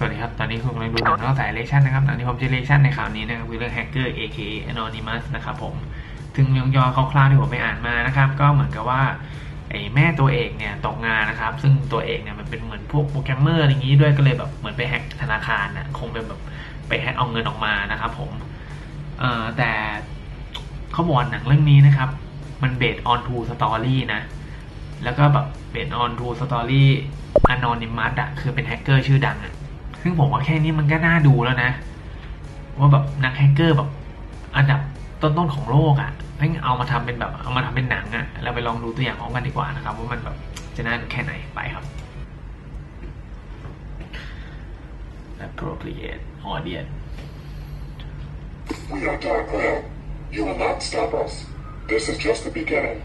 สวัสดีครับ ตอนนี้คุณกำลังดูหนังนอกสายเลชั่นนะครับหนังที่ผมจะเลชั่นในข่าวนี้นะครับคือเรื่อง Hacker aka Anonymous นะครับผม ถึงยองยอคร่าวๆที่ผมไปอ่านมานะครับ ก็เหมือนกับว่าไอ้แม่ตัวเอกเนี่ยตกงานนะครับ ซึ่งตัวเอกเนี่ยมันเป็นเหมือนพวกโปรแกรมเมอร์อะไรอย่างนี้ด้วยก็เลยแบบเหมือนไปแฮกธนาคารนะคงเป็นแบบไปแฮกเอาเงินออกมานะครับผมเอ่อแต่เขาบอกหนังเรื่องนี้นะครับ มันเบสออนทูสตอรี่นะ แล้วก็แบบเบสออนทูสตอรี่อนอนิมัสอะคือเป็นแฮกเกอร์ชื่อดังอะ ซึ่งผมว่าแค่นี้มันก็น่าดูแล้วนะ ว่าแบบนักแฮกเกอร์แบบ อันดับต้นๆของโลกอะ่ะแม่งเอามาทำเป็นแบบเอามาทำเป็นหนังอะ่ะเราไปลองดูตัวอย่างพร้อมกันดีกว่านะครับ ว่ามันแบบจะน่าดูแค่ไหนไปครับ appropriate audience We are Dark Cloud. You will not stop us. This is just the beginning.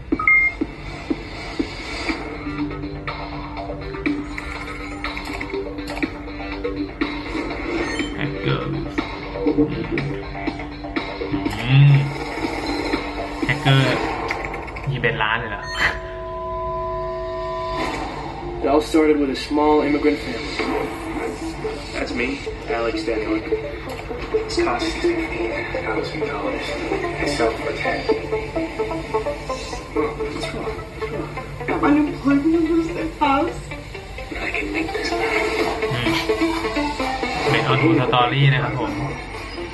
แฮกเกอร์มีเป็นล้านเลยเหรอ It all started with a small immigrant family. That's me, Alex Daniel. It's Cosby. I was from college. I self-protect. What's wrong? I'm unemployed เป็นออนทูสตอรี่นะครับผม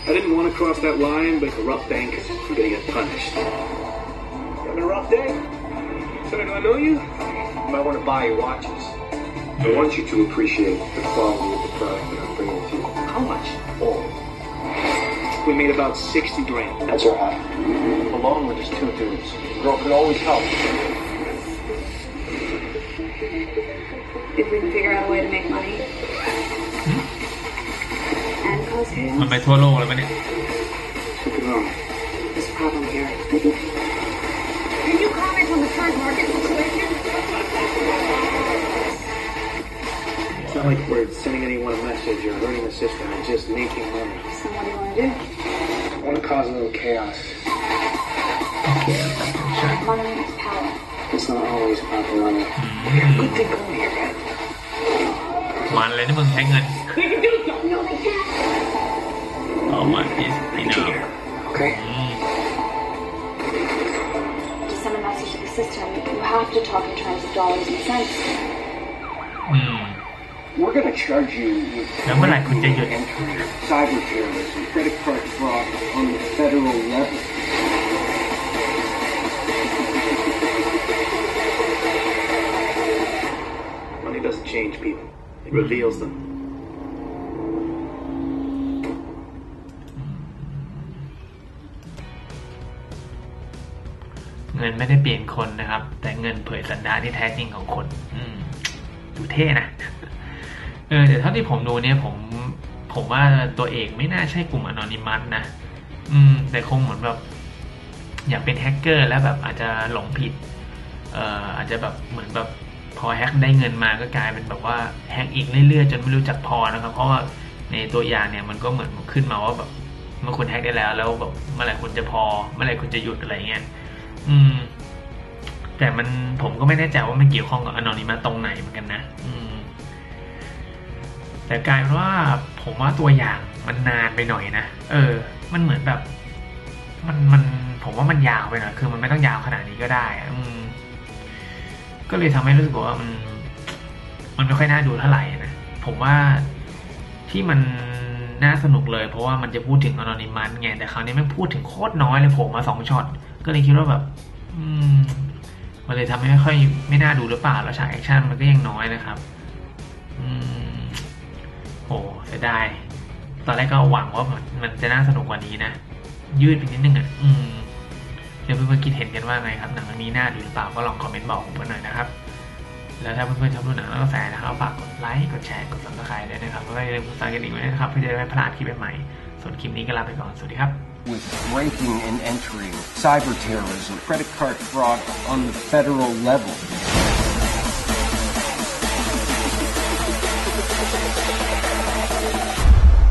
I didn't want to cross that line, but corrupt bankers are gonna get punished. You having a rough day? Sorry, do I know you? You might want to buy your watches. I want you to appreciate the quality of the product that I'm bringing to you. How much? All. We made about 60 grand. That's all right. Alone, we're just two dudes. A girl could always help. If we can figure out a way to make money. And cause มัน chaos. ไปทั่วโลกแล้วปะเนี่ย Something wrong. There's a problem here. Can you comment on the current market situation? It's not like we're sending anyone a message or hurting the system. We're just making money. So what do you want to do? I want to cause a little chaos. Money is power. It's not always about the money. Good thing going here, right? มันเลยที่มึงใช้เงิน They can do something. No, they can't. someone is Peter. Okay. To send a message to the system, you have to talk in terms of dollars and cents. Hmm. We're going to charge you with entry, cyber terrorism, credit card fraud on the federal level. Money doesn't change people. It reveals them. เงินไม่ได้เปลี่ยนคนนะครับ แต่เงินเผยสันดานที่แท้จริงของคน อืมดูเท่นะเออแต่เท่าที่ผมดูเนี่ยผมผมว่าตัวเอกไม่น่าใช่กลุ่มอนอนิมัสนะ อืม แต่คงเหมือนแบบ อยากเป็นแฮกเกอร์แล้วแบบอาจจะหลงผิด เอ่ออาจจะแบบเหมือนแบบพอแฮกได้เงินมาก็กลายเป็นแบบว่าแฮกอีกเรื่อยๆจนไม่รู้จักพอนะครับ เพราะว่าในตัวอย่างเนี่ยมันก็เหมือนขึ้นมาว่าแบบเมื่อคุณแฮกได้แล้ว แล้วแบบเมื่อไหร่คุณจะพอ เมื่อไหร่คุณจะหยุดอะไรเงี้ย อืม แต่มันผมก็ไม่แน่ใจว่ามันเกี่ยวข้องกับอนอนิมัสตรงไหนเหมือนกันนะอืม แต่กลายเป็นว่าผมว่าตัวอย่างมันนานไปหน่อยนะเออ มันเหมือนแบบ มันมันผมว่ามันยาวไปหน่อยคือมันไม่ต้องยาวขนาดนี้ก็ได้อืมก็เลยทำให้รู้สึกว่ามัน มันไม่ค่อยน่าดูเท่าไหร่นะผมว่าที่มันน่าสนุกเลย เพราะว่ามันจะพูดถึงอนอนิมัสไงแต่คราวนี้มันพูดถึงโคตรน้อยเลยผมมาสองช็อต ก็เลยคิดว่าแบบ อืมมันเลยทำให้ไม่ค่อยไม่น่าดูหรือเปล่าแล้วฉากแอคชั่นมันก็ยังน้อยนะครับ อืมโหเสียดายตอนแรกก็หวังว่ามันมันจะน่าสนุกกว่านี้นะ ยืดไปนิดนึงอะ อืมเดี๋ยวเพื่อนๆคิดเห็นกันว่าไงครับหนังนี้น่าดูหรือเปล่าก็ลองคอมเมนต์บอกผมหน่อยนะครับ แล้วถ้าเพื่อนๆชอบดูหนังแล้วก็แฟนนะครับฝากกดไลค์กดแชร์กดซับสไครต์ด้วยนะครับแล้วก็อย่าลืมกดซับสไครต์กันอีกไว้นะครับเพื่อจะได้ไม่พลาดคลิปใหม่ๆส่วนคลิปนี้ก็ลาไปก่อนสวัสดีครับ with breaking and entering, cyber terrorism, credit card fraud on the federal level.